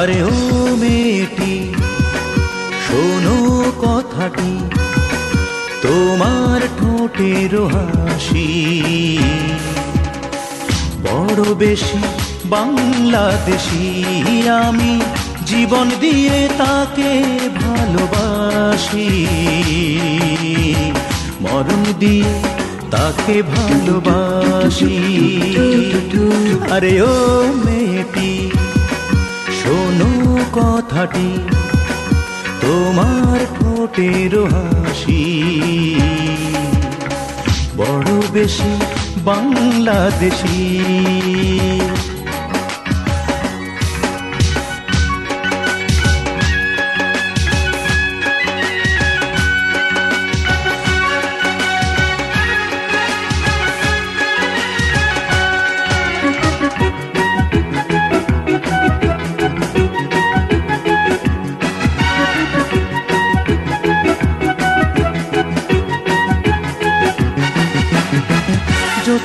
আরে ও মেয়েটি, শোনো কথাটি, তোমার ঠোঁটের হাসি। বড় বেশি বাংলাদেশি, আমি জীবন দিয়ে তাকে ভালোবাসি। মরণ দিয়ে তাকে ভালোবাসি। আরে ও মেয়েটি শোনো কথাটি তোমার ঠোঁটের হাসি। বড় বেশি বাংলাদেশি।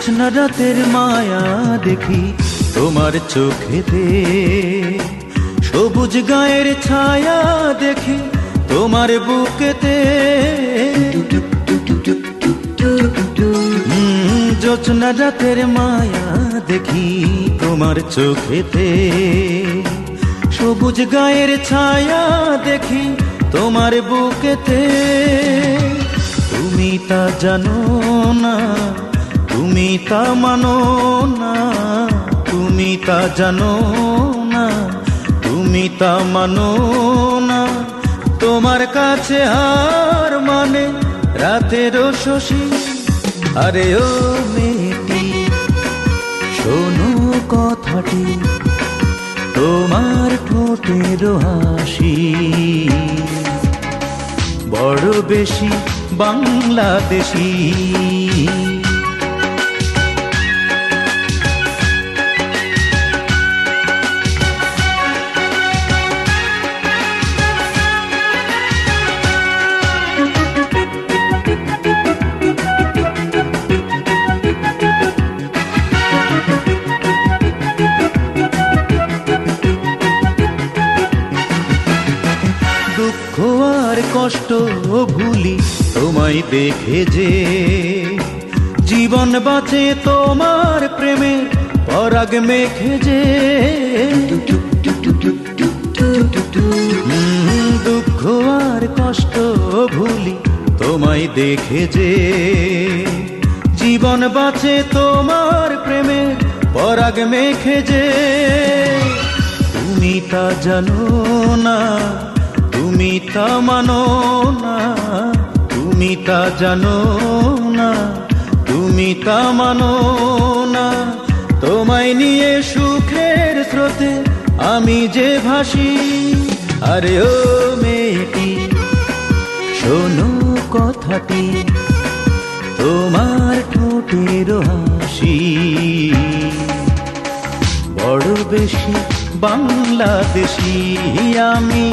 জোছনা রাতের মায়া দেখি তোমার চোখেতে। সবুজ গায়ের ছায়া দেখি তোমার বুকেতে। জোছনা রাতের মায়া দেখি তোমার চোখেতে। সবুজ গায়ের ছায়া দেখি তোমার বুকেতে। তুমি তা জানো না। তুমি তা মানো না, তুমি তা জানো না, তুমি তা মানো না। তোমার কাছে হার মানে রাতেরও শশী। আরে ও মেয়েটি, শোনো কথাটি, তোমার ঠোঁটের হাসি। বড় বেশি বাংলাদেশি। কষ্ট ভুলি তোমায় দেখে যে জীবন বাঁচে তোমার প্রেমে, পরাগ মেখে যে। দুঃখ আর কষ্ট ভুলি তোমায় দেখে যে জীবন বাঁচে তোমার প্রেমে, পরাগ মেখে যে। তুমি তা জানো না। তুমি তা মানো না, তুমি তা জানো না, তুমি তা মানো না। তোমায় নিয়ে সুখের স্রোতে আমি যে ভাসি, আরে ও মেয়েটি, শোনো কথাটি, তোমার ঠোঁটের হাসি। বড় বেশি বাংলাদেশি আমি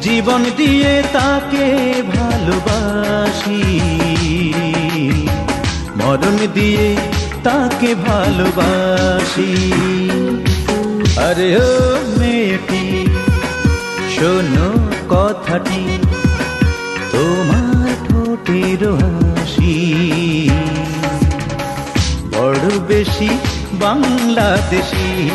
জীবন দিয়ে তাকে ভালোবাসি। মরণ দিয়ে তাকে ভালোবাসি। আরে ও মেয়েটি, শোনো কথাটি, তোমার ঠোঁটের হাসি। বড় বেশি বাংলাদেশি।